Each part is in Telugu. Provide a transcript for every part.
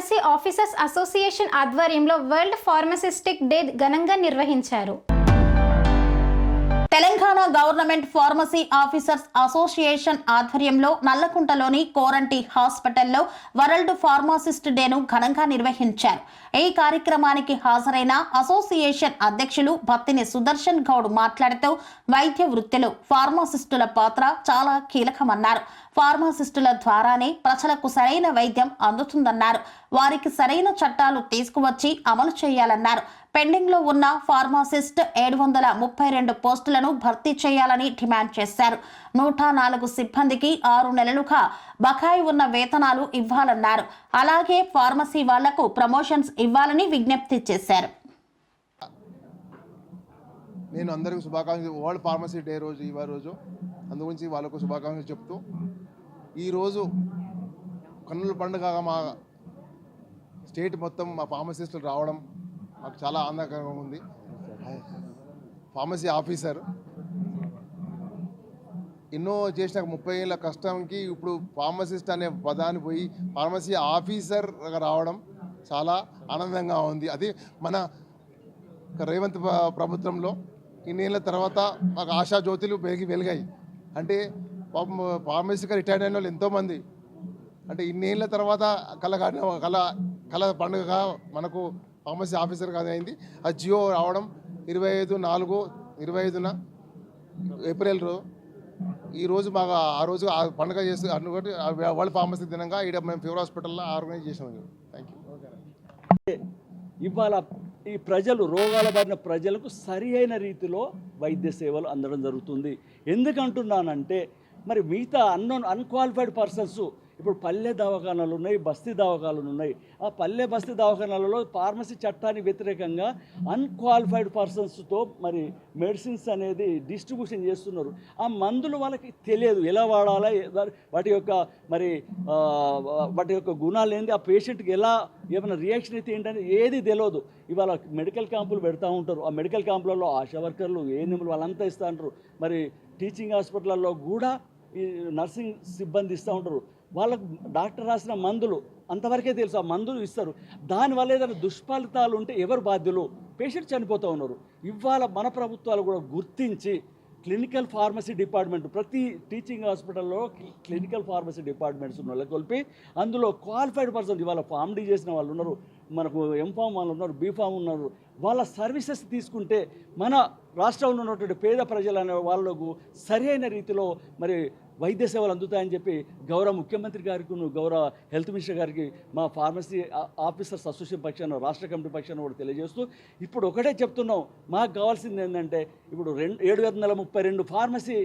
ఫార్మసీ ఆఫీసర్స్ అసోసియేషన్ ఆధ్వర్యంలో వరల్డ్ ఫార్మసిస్టిక్ డే ఘనంగా నిర్వహించారు. Telangana government pharmacy officers association ఆధ్వర్యంలో నల్లకుంటలోని కోరంటి హాస్పిటల్లో వరల్డ్ ఫార్మాసిస్ట్ డేను ఘనంగా నిర్వహించారు. ఈ కార్యక్రమానికి హాజరైన అసోసియేషన్ అధ్యక్షులు భత్తిని సుదర్శన్ గౌడ్ మాట్లాడుతూ వైద్య వృత్తిలో ఫార్మాసిస్టుల పాత్ర చాలా కీలకమన్నారు. ఫార్మాసిస్టుల ద్వారానే ప్రజలకు సరైన వైద్యం అందుతుందన్నారు. వారికి సరైన చట్టాలు తీసుకువచ్చి అమలు చేయాలన్నారు. పెండింగ్లో ఉన్న ఫార్మాసిస్ట్ ఏడు వందల ముప్పై రెండు పోస్టులను భర్తీ చేయాలని డిమాండ్ చేశారు. నూట నాలుగు సిబ్బందికి ఆరు నెలలుగా బకాయి ఉన్న వేతనాలు ఇవ్వాలన్నారు. అలాగే ఫార్మసీ వాళ్ళకు ప్రమోషన్స్ ఇవ్వాలని విజ్ఞప్తి చేశారు. నేను అందరికీ శుభాకాంక్షలు. వరల్డ్ ఫార్మసీ డే రోజు ఇవాళ రోజు అందుగురించి వాళ్ళకు శుభాకాంక్షలు చెప్తూ ఈరోజు కన్నుల పండుగగా మా స్టేట్ మొత్తం మా ఫార్మసిస్టులు రావడం మాకు చాలా ఆనందకరంగా ఉంది. ఫార్మసీ ఆఫీసర్ ఎన్నో చేసిన ముప్పై ఏళ్ళ కష్టంకి ఇప్పుడు ఫార్మసిస్ట్ అనే పదాన్ని పోయి ఫార్మసీ ఆఫీసర్ రావడం చాలా ఆనందంగా ఉంది. అది మన రేవంత్ ప్రభుత్వంలో ఇన్నేళ్ళ తర్వాత మాకు ఆశా జ్యోతులు పెరిగి వెలిగాయి. అంటే పాపం ఫార్మసీగా రిటైర్డ్ అయిన వాళ్ళు ఎంతోమంది. అంటే ఇన్నేళ్ళ తర్వాత కళ కళ కళ పండుగగా మనకు ఫార్మసీ ఆఫీసర్ కాదు అయింది. ఆ జియో రావడం ఇరవై ఐదు నాలుగు ఇరవై ఐదున ఏప్రిల్ ఈ రోజు మాకు ఆ రోజు ఆ పండుగ చేసి అనుకుంటే వరల్డ్ ఫార్మసీ దినంగా ఇక్కడ మేము ఫీవర్ హాస్పిటల్లో ఆర్గనైజ్ చేసాం థ్యాంక్ యూ ఇవాళ ఈ ప్రజలు రోగాల బారిన ప్రజలకు సరి అయిన రీతిలో వైద్య సేవలు అందడం జరుగుతుంది. ఎందుకంటున్నానంటే మరి మిగతా అన్నోన్ అన్క్వాలిఫైడ్ పర్సన్స్ ఇప్పుడు పల్లె దవాఖానాలు ఉన్నాయి బస్తీ దవాఖానాలు ఉన్నాయి. ఆ పల్లె బస్తీ దవాఖానాలలో ఫార్మసీ చట్టానికి వ్యతిరేకంగా అన్క్వాలిఫైడ్ పర్సన్స్తో మరి మెడిసిన్స్ అనేది డిస్ట్రిబ్యూషన్ చేస్తున్నారు. ఆ మందులు వాళ్ళకి తెలియదు ఎలా వాడాలా వాటి యొక్క మరి వాటి యొక్క గుణాలు ఏంటి ఆ పేషెంట్కి ఎలా ఏమైనా రియాక్షన్ అయితే ఏంటని ఏది తెలియదు. ఇవాళ మెడికల్ క్యాంపులు పెడతా ఉంటారు. ఆ మెడికల్ క్యాంపులలో ఆశా వర్కర్లు ఏఎన్ఎంలు వాళ్ళంతా ఇస్తూ ఉంటారు. మరి టీచింగ్ హాస్పిటల్లో కూడా ఈ నర్సింగ్ సిబ్బంది ఇస్తూ ఉంటారు. వాళ్ళకు డాక్టర్ రాసిన మందులు అంతవరకే తెలుసు ఆ మందులు ఇస్తారు. దానివల్ల ఏదైనా దుష్ఫలితాలు ఉంటే ఎవరు బాధ్యులు? పేషెంట్ చనిపోతూ ఉన్నారు. ఇవాళ మన ప్రభుత్వాలు కూడా గుర్తించి క్లినికల్ ఫార్మసీ డిపార్ట్మెంట్ ప్రతి టీచింగ్ హాస్పిటల్లో క్లినికల్ ఫార్మసీ డిపార్ట్మెంట్స్ ఉన్న కొలిపి అందులో క్వాలిఫైడ్ పర్సన్ ఇవాళ ఫామ్ డీ చేసిన వాళ్ళు ఉన్నారు మనకు ఎంఫామ్ వాళ్ళు ఉన్నారు బీఫామ్ ఉన్నారు. వాళ్ళ సర్వీసెస్ తీసుకుంటే మన రాష్ట్రంలో ఉన్నటువంటి పేద ప్రజలు అనే వాళ్ళకు సరైన రీతిలో మరి వైద్య సేవలు అందుతాయని చెప్పి గౌరవ ముఖ్యమంత్రి గారికి గౌరవ హెల్త్ మినిస్టర్ గారికి మా ఫార్మసీ ఆ- ఆఫీసర్స్ అసోసియేషన్ పక్షాన రాష్ట్ర కమిటీ పక్షాన కూడా తెలియజేస్తూ ఇప్పుడు ఒకటే చెప్తున్నాం మాకు కావాల్సింది ఏంటంటే ఇప్పుడు రెండు ఏడు వందల ముప్పై రెండు ఫార్మసీ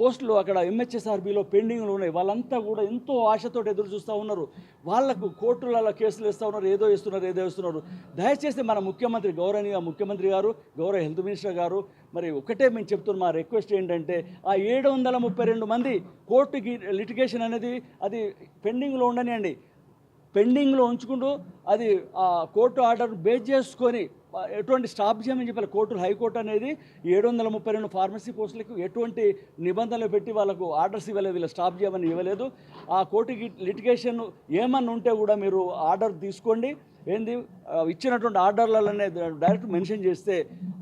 పోస్టులు అక్కడ ఎంహెచ్ఎస్ఆర్బిలో పెండింగ్లు ఉన్నాయి. వాళ్ళంతా కూడా ఎంతో ఆశతో ఎదురు చూస్తూ ఉన్నారు. వాళ్ళకు కోర్టులలో కేసులు వేస్తూ ఉన్నారు. ఏదో ఇస్తున్నారు ఏదో ఇస్తున్నారు దయచేసి మన ముఖ్యమంత్రి గౌరవనీయ ముఖ్యమంత్రి గారు గౌరవ హెల్త్ మినిస్టర్ గారు మరి ఒకటే మేము చెప్తున్న మా రిక్వెస్ట్ ఏంటంటే ఆ ఏడు వందల ముప్పై రెండు మంది కోర్టుకి లిటిగేషన్ అనేది అది పెండింగ్లో ఉండనియండి. పెండింగ్లో ఉంచుకుంటూ అది ఆ కోర్టు ఆర్డర్ బేస్ చేసుకొని ఎటువంటి స్టాప్ చేయమని చెప్పాలి. కోర్టులు హైకోర్టు అనేది ఏడు వందల ముప్పై రెండు ఫార్మసీ పోస్టులకు ఎటువంటి నిబంధనలు పెట్టి వాళ్ళకు ఆర్డర్స్ ఇవ్వలేదు. వీళ్ళు స్టాప్ చేయమని ఇవ్వలేదు. ఆ కోర్టుకి లిటిగేషన్ ఏమన్నా ఉంటే కూడా మీరు ఆర్డర్ తీసుకోండి. ఏంది? ఇచ్చినటువంటి ఆర్డర్లలోనే డైరెక్ట్ మెన్షన్ చేస్తే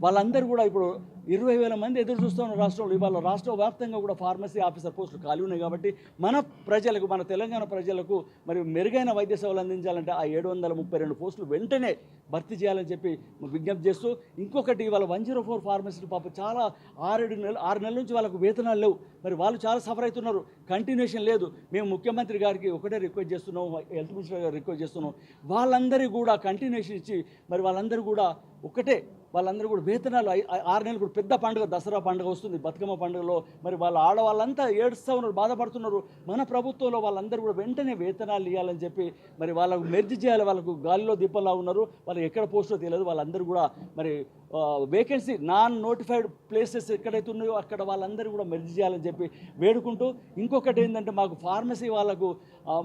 వాళ్ళందరూ కూడా ఇప్పుడు ఇరవై వేల మంది ఎదురు చూస్తున్న రాష్ట్రంలో ఇవాళ రాష్ట్ర వ్యాప్తంగా కూడా ఫార్మసీ ఆఫీసర్ పోస్టులు ఖాళీ ఉన్నాయి కాబట్టి మన ప్రజలకు మన తెలంగాణ ప్రజలకు మరి మెరుగైన వైద్య సేవలు అందించాలంటే ఆ ఏడు వందల ముప్పై రెండు పోస్టులు వెంటనే భర్తీ చేయాలని చెప్పి విజ్ఞప్తి చేస్తూ ఇంకొకటి ఇవాళ వన్ జీరో ఫోర్ ఫార్మసీలు పాపం చాలా ఆరేడు నెలలు ఆరు నెలల నుంచి వాళ్ళకు వేతనాలు లేవు. మరి వాళ్ళు చాలా సఫర్ అవుతున్నారు. కంటిన్యూషన్ లేదు. మేము ముఖ్యమంత్రి గారికి ఒకటే రిక్వెస్ట్ చేస్తున్నాం హెల్త్ మినిస్టర్ గారు రిక్వెస్ట్ చేస్తున్నాం. వాళ్ళందరికీ కూడా కంటిన్యూషన్ ఇచ్చి మరి వాళ్ళందరూ కూడా ఒకటే వాళ్ళందరూ కూడా వేతనాలు ఆరు నెలలు కూడా పెద్ద పండుగ దసరా పండుగ వస్తుంది బతుకమ్మ పండుగలో. మరి వాళ్ళ ఆడవాళ్ళంతా ఏడుస్తూ ఉన్నారు బాధపడుతున్నారు. మన ప్రభుత్వంలో వాళ్ళందరూ కూడా వెంటనే వేతనాలు ఇవ్వాలని చెప్పి మరి వాళ్ళకు మెర్జి చేయాలి వాళ్ళకు గాలిలో దీపంలా ఉన్నారు. వాళ్ళకి ఎక్కడ పోస్టో తెలియదు. వాళ్ళందరూ కూడా మరి వేకెన్సీ నాన్ నోటిఫైడ్ ప్లేసెస్ ఎక్కడైతే ఉన్నాయో అక్కడ వాళ్ళందరూ కూడా మెర్జి చేయాలని చెప్పి వేడుకుంటూ ఇంకొకటి ఏంటంటే మాకు ఫార్మసీ వాళ్ళకు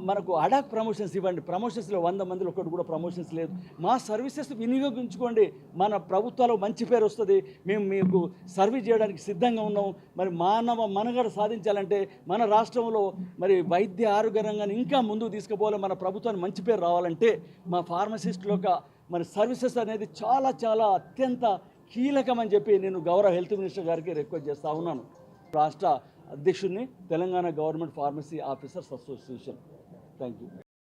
మనకు అడాక్ ప్రమోషన్స్ ఇవ్వండి. ప్రమోషన్స్లో వంద మందిలో ఒకటి కూడా ప్రమోషన్స్ లేదు. మా సర్వీసెస్ వినియోగించుకోండి. మన ప్రభుత్వం ప్రభుత్వాలకు మంచి పేరు వస్తుంది. మేము మీకు సర్వీస్ చేయడానికి సిద్ధంగా ఉన్నాం. మరి మానవ మనగడ సాధించాలంటే మన రాష్ట్రంలో మరి వైద్య ఆరోగ్య రంగాన్ని ఇంకా ముందుకు తీసుకుపోవాలి. మన ప్రభుత్వానికి మంచి పేరు రావాలంటే మా ఫార్మసిస్టుల యొక్క మరి సర్వీసెస్ అనేది చాలా చాలా అత్యంత కీలకమని చెప్పి నేను గౌరవ హెల్త్ మినిస్టర్ గారికి రిక్వెస్ట్ చేస్తూ ఉన్నాను. రాష్ట్ర అధ్యక్షుడిని Telangana government pharmacy officers association. Thank you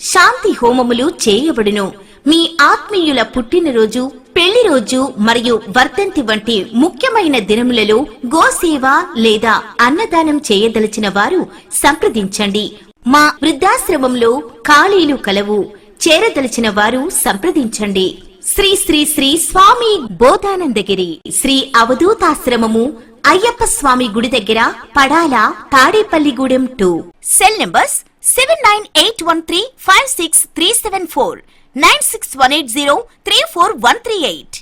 శాంతి హోమములు చేయబడును. మీ ఆత్మీయుల పుట్టినరోజు పెళ్ళి రోజు మరియు వర్ధంతి వంటి ముఖ్యమైన దినములలో గోసేవ లేదా అన్నదానం చేయదలిచిన వారు సంప్రదించండి. మా వృద్ధాశ్రమంలో ఖాళీలు కలవు. చేరదలిచిన వారు సంప్రదించండి. శ్రీ శ్రీ శ్రీ స్వామి బోధానందగిరి శ్రీ అవధూతాశ్రమము అయ్యప్ప స్వామి గుడి దగ్గర Padala Tadepalligudem two cell numbers seven nine eight one three five six three seven four nine six one eight zero three four one three eight